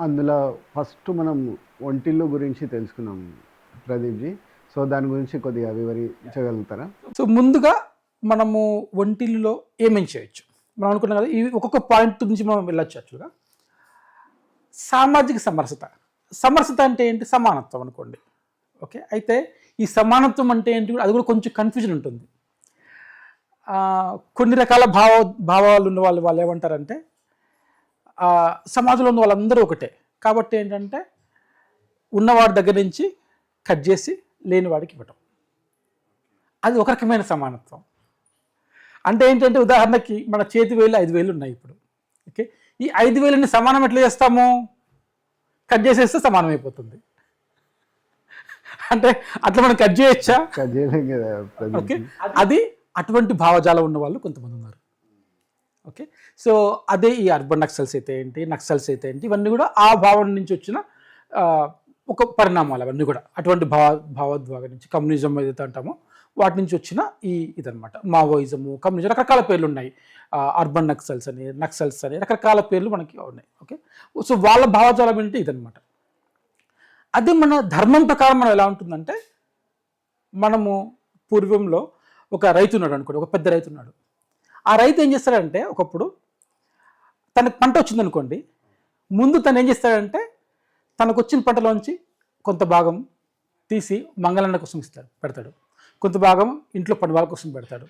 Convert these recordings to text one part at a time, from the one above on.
అందులో ఫస్ట్ మనం ఒంటిల్లు గురించి తెలుసుకున్నాం ప్రదీప్జీ. సో దాని గురించి కొద్దిగా వివరించగలుగుతారా? సో ముందుగా మనము ఒంటిల్లో ఏమేం చేయొచ్చు? మనం అనుకున్నాం కదా ఇవి ఒక్కొక్క పాయింట్ నుంచి మనం వెళ్ళొచ్చు యాక్చువల్గా సామాజిక సమరసత. సమరసత అంటే ఏంటి? సమానత్వం అనుకోండి. ఓకే? అయితే ఈ సమానత్వం అంటే ఏంటి కూడా అది కూడా కొంచెం కన్ఫ్యూజన్ ఉంటుంది. కొన్ని రకాల భావ భావాలు ఉన్న వాళ్ళు వాళ్ళు ఏమంటారంటే సమాజంలో ఉన్న వాళ్ళందరూ ఒకటే. కాబట్టి ఏంటంటే ఉన్నవాడి దగ్గర నుంచి కట్ చేసి లేని వాడికి ఇవ్వటం. అది ఒక రకమైన సమానత్వం. అంటే ఏంటంటే ఉదాహరణకి మన చేతి వేలు ఐదు వేలు ఉన్నాయి ఇప్పుడు. ఓకే? ఈ ఐదు వేలని సమానం ఎట్లా చేస్తాము? కట్ చేసేస్తే సమానం అయిపోతుంది. అంటే అట్లా మనం కట్ చేయొచ్చా? కట్ చేయలేం కదా ఓకే? అది అటువంటి భావజాలం ఉన్న వాళ్ళు కొంతమంది ఉన్నారు. ఓకే? సో అదే ఈ అర్బన్ నక్సల్స్ అయితే ఏంటి నక్సల్స్ అయితే ఏంటి ఇవన్నీ కూడా ఆ భావం నుంచి వచ్చిన ఒక పరిణామాలు అవన్నీ కూడా. అటువంటి భావ భావోద్వేగం నుంచి కమ్యూనిజం ఏదైతే అంటామో వాటి నుంచి వచ్చిన ఈ ఇదనమాట మావోయిజము కమ్యూనిజం రకరకాల పేర్లు ఉన్నాయి. అర్బన్ నక్సల్స్ అని నక్సల్స్ అని రకరకాల పేర్లు మనకి ఉన్నాయి. ఓకే? సో వాళ్ళ భావజాలం ఏంటి ఇదనమాట అదే మన ధర్మం ప్రకారం మనం ఎలా ఉంటుందంటే మనము పూర్వంలో ఒక రైతు ఉన్నాడు అనుకోండి ఒక పెద్ద రైతు ఉన్నాడు. ఆ రైతు ఏం చేస్తాడంటే ఒకప్పుడు తనకు పంట వచ్చింది అనుకోండి ముందు తను ఏం చేస్తాడంటే తనకు వచ్చిన పంటలోంచి కొంత భాగం తీసి మంగళన్న కోసం ఇస్తాడు పెడతాడు. కొంత భాగం ఇంట్లో పండు వాళ్ళ కోసం పెడతాడు.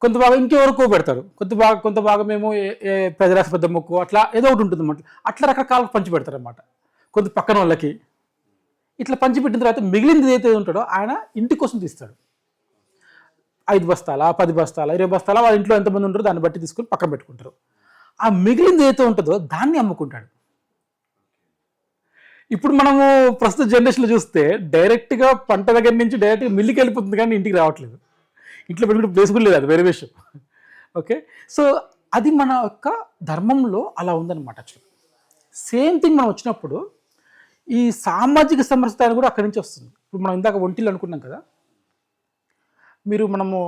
కొంత భాగం ఇంకెవరికో పెడతాడు కొంత భాగం కొంత భాగం ఏమో ఏ- పెద్ద మొక్కు అట్లా ఏదో ఒకటి ఉంటుంది అన్నమాట. అట్లా రకరకాల పంచి పెడతారు అన్నమాట కొంత పక్కన వాళ్ళకి. ఇట్లా పంచి పెట్టిన తర్వాత మిగిలింది ఏదైతే ఉంటాడో ఆయన ఇంటి కోసం తీస్తాడు. ఐదు బస్తాల పది బస్తాల ఇరవై బస్తాలా వాళ్ళ ఇంట్లో ఎంతమంది ఉంటారో దాన్ని బట్టి తీసుకుని పక్కన పెట్టుకుంటారు. ఆ మిగిలింది ఏదైతే ఉంటుందో దాన్ని అమ్ముకుంటాడు. ఇప్పుడు మనము ప్రస్తుత జనరేషన్లో చూస్తే డైరెక్ట్గా పంట దగ్గర నుంచి డైరెక్ట్గా మిల్లికి వెళ్ళిపోతుంది కానీ ఇంటికి రావట్లేదు. ఇంట్లో పెట్టుకుంటే ప్లేస్ కూడా లేదు అది వేరే విషయం. ఓకే? సో అది మన యొక్క ధర్మంలో అలా ఉందన్నమాట సేమ్ థింగ్ మనం వచ్చినప్పుడు ఈ సామాజిక సమరసత అని కూడా అక్కడి నుంచి వస్తుంది. ఇప్పుడు మనం ఇందాక ఒంటిలు అనుకున్నాం కదా మీరు మనము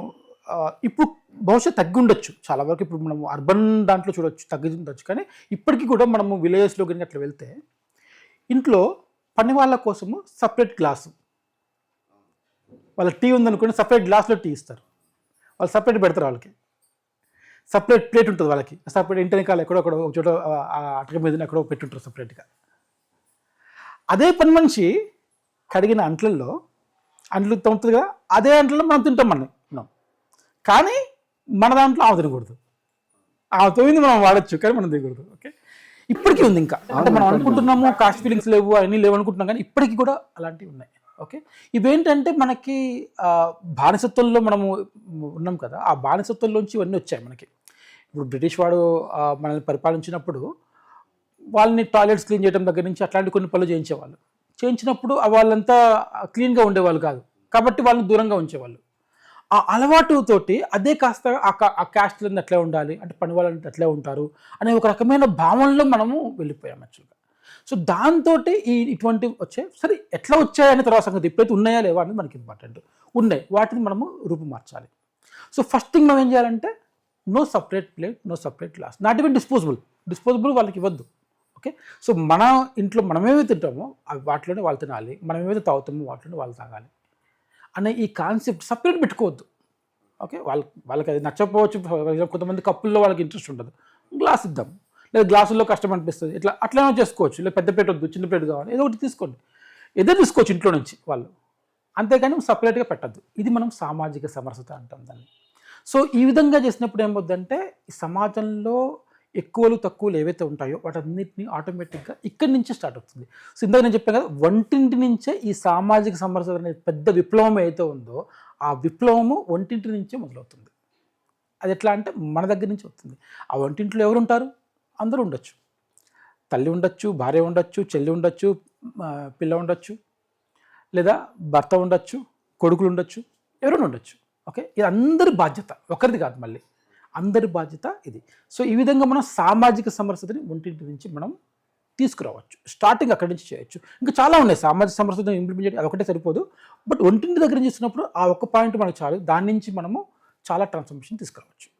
ఇప్పుడు బహుశా తగ్గి ఉండొచ్చు చాలా వరకు ఇప్పుడు మనము అర్బన్ దాంట్లో చూడొచ్చు తగ్గి ఉండొచ్చు కానీ ఇప్పటికీ కూడా మనము విలేజెస్లో కానీ అట్లా వెళ్తే ఇంట్లో పని వాళ్ళ కోసము సపరేట్ గ్లాసు. వాళ్ళ టీ ఉందనుకోండి సపరేట్ గ్లాస్లో టీ ఇస్తారు. వాళ్ళు సపరేట్ పెడతారు వాళ్ళకి. సపరేట్ ప్లేట్ ఉంటుంది వాళ్ళకి. సపరేట్ ఇంటి వెనకాల ఎక్కడో ఒక చోట అటక మీద ఎక్కడో పెట్టుంటారు సపరేట్గా. అదే పని మనిషి కడిగిన అంట్లల్లో అంట్లు తమ్ముతుంది కదా అదే అంట్లలో మనం తింటాం మనం మనం కానీ మన దాంట్లో ఆమె తినకూడదు. ఆమె తోమింది మనం వాడచ్చు కానీ మనం తినకూడదు ఓకే ఇప్పటికీ ఉంది ఇంకా. అంటే మనం అనుకుంటున్నాము కాస్ట్ ఫీలింగ్స్ లేవు అవన్నీ లేవు అనుకుంటున్నాం కానీ ఇప్పటికీ కూడా అలాంటివి ఉన్నాయి ఓకే ఇవేంటంటే మనకి బానిసత్వంలో మనము ఉన్నాం కదా ఆ బానిసత్వంలోంచి ఇవన్నీ వచ్చాయి మనకి. ఇప్పుడు బ్రిటిష్ వాడు మనల్ని పరిపాలించినప్పుడు వాళ్ళని టాయిలెట్స్ క్లీన్ చేయడం దగ్గర నుంచి అట్లాంటి కొన్ని పనులు చేయించేవాళ్ళు. చేయించినప్పుడు వాళ్ళంతా క్లీన్గా ఉండేవాళ్ళు కాదు. కాబట్టి వాళ్ళని దూరంగా ఉంచేవాళ్ళు. ఆ అలవాటు తోటి అదే కాస్త ఆ కా- ఆ క్యాస్ట్లని అట్లే ఉండాలి అంటే పని వాళ్ళని అట్లే ఉంటారు అనే ఒక రకమైన భావనలో మనము వెళ్ళిపోయాం యాక్చువల్గా సో దాంతో ఈ ఇటువంటివి వచ్చే సరే ఎట్లా వచ్చాయనే తర్వాత సంగతి. ఇప్పుడైతే ఉన్నాయా లేవా అనేది మనకి ఇంపార్టెంట్ ఉన్నాయి. వాటిని మనము రూపుమార్చాలి. సో ఫస్ట్ థింగ్ మనం ఏం చేయాలంటే no separate plate no separate glass not even disposable disposable వాళ్ళకి ఇవ్వద్దు. ఓకే సో మన ఇంట్లో మనమేమైతే తింటామో అవి వాటిలోనే వాళ్ళు తినాలి. మనం ఏమైతే తాగుతామో వాటిలోనే వాళ్ళు తాగాలి. అనే ఈ కాన్సెప్ట్ సపరేట్ పెట్టుకోవద్దు. ఓకే వాళ్ళ వాళ్ళకి అది నచ్చకపోవచ్చు. కొంతమంది కప్పుల్లో వాళ్ళకి ఇంట్రెస్ట్ ఉండదు. గ్లాస్ ఇద్దాం. లేదా గ్లాసుల్లో కష్టం అనిపిస్తుంది. ఇట్లా అట్లనే చేసుకోవచ్చు. లేదా పెద్ద ప్లేట్ వద్దు చిన్న ప్లేట్ కావాలి. ఏదో ఒకటి తీసుకోండి. ఏదో తీసుకోవచ్చు ఇంట్లో నుంచి వాళ్ళు. అంతేగాని సపరేట్గా పెట్టద్దు. ఇది మనం సామాజిక సమరసత అంటాం దాన్ని. సో ఈ విధంగా చేసినప్పుడు ఏమవుద్దంటే ఈ సమాజంలో ఎక్కువలు తక్కువలు ఏవైతే ఉంటాయో వాటన్నిటిని ఆటోమేటిక్గా ఇక్కడి నుంచే స్టార్ట్ అవుతుంది. సో ఇందాక నేను చెప్పాను కదా వంటింటి నుంచే ఈ సామాజిక సమరసత అనే పెద్ద విప్లవం ఏదైతే ఉందో ఆ విప్లవము వంటింటి నుంచే మొదలవుతుంది. అది ఎట్లా అంటే మన దగ్గర నుంచి వస్తుంది. ఆ వంటింట్లో ఎవరు ఉంటారు? అందరూ ఉండొచ్చు. తల్లి ఉండొచ్చు భార్య ఉండొచ్చు చెల్లి ఉండొచ్చు పిల్ల ఉండొచ్చు లేదా భర్త ఉండొచ్చు కొడుకులు ఉండొచ్చు ఎవరైనా ఉండొచ్చు. ఓకే? ఇది అందరి బాధ్యత. ఒకరిది కాదు మళ్ళీ. అందరి బాధ్యత ఇది. సో ఈ విధంగా మనం సామాజిక సమరసతని ఒంటింటి నుంచి మనం తీసుకురావచ్చు. స్టార్టింగ్ అక్కడి నుంచి చేయొచ్చు. ఇంకా చాలా ఉన్నాయి. సామాజిక సమరసతను ఇంప్లిమెంట్ అది ఒకటే సరిపోదు. బట్ ఒంటింటి దగ్గర నుంచి చేసినప్పుడు ఆ ఒక్క పాయింట్ మనకు చాలు. దాని నుంచి మనము చాలా ట్రాన్స్ఫర్మేషన్ తీసుకురావచ్చు.